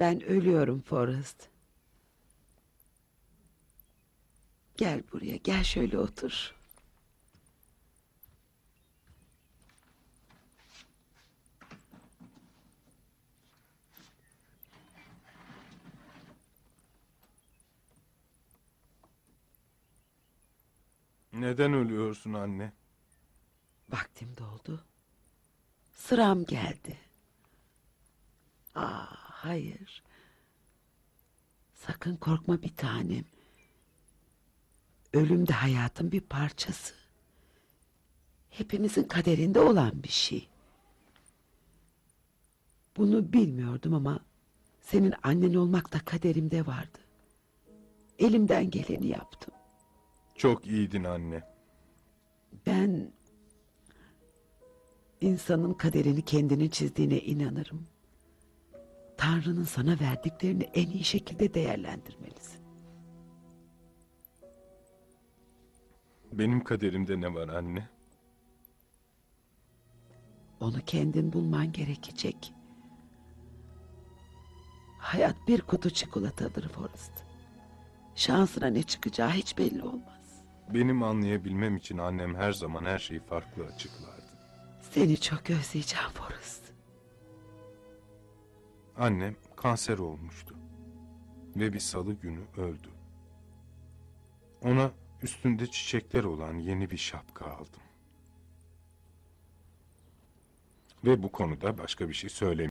Ben ölüyorum Forrest. Gel buraya, gel şöyle otur. Neden ölüyorsun anne? Vaktim doldu. Sıram geldi. Hayır. Sakın korkma bir tanem. Ölüm de hayatın bir parçası. Hepimizin kaderinde olan bir şey. Bunu bilmiyordum ama senin annen olmak da kaderimde vardı. Elimden geleni yaptım. Çok iyiydin anne. Ben insanın kaderini kendini çizdiğine inanırım. Tanrı'nın sana verdiklerini en iyi şekilde değerlendirmelisin. Benim kaderimde ne var anne? Onu kendin bulman gerekecek. Hayat bir kutu çikolatadır Forrest. Şansına ne çıkacağı hiç belli olmaz. Benim anlayabilmem için annem her zaman her şeyi farklı açıklardı. Seni çok özleyeceğim Forrest. Annem kanser olmuştu. Ve bir salı günü öldü. Ona üstünde çiçekler olan yeni bir şapka aldım. Ve bu konuda başka bir şey söylemiyorum.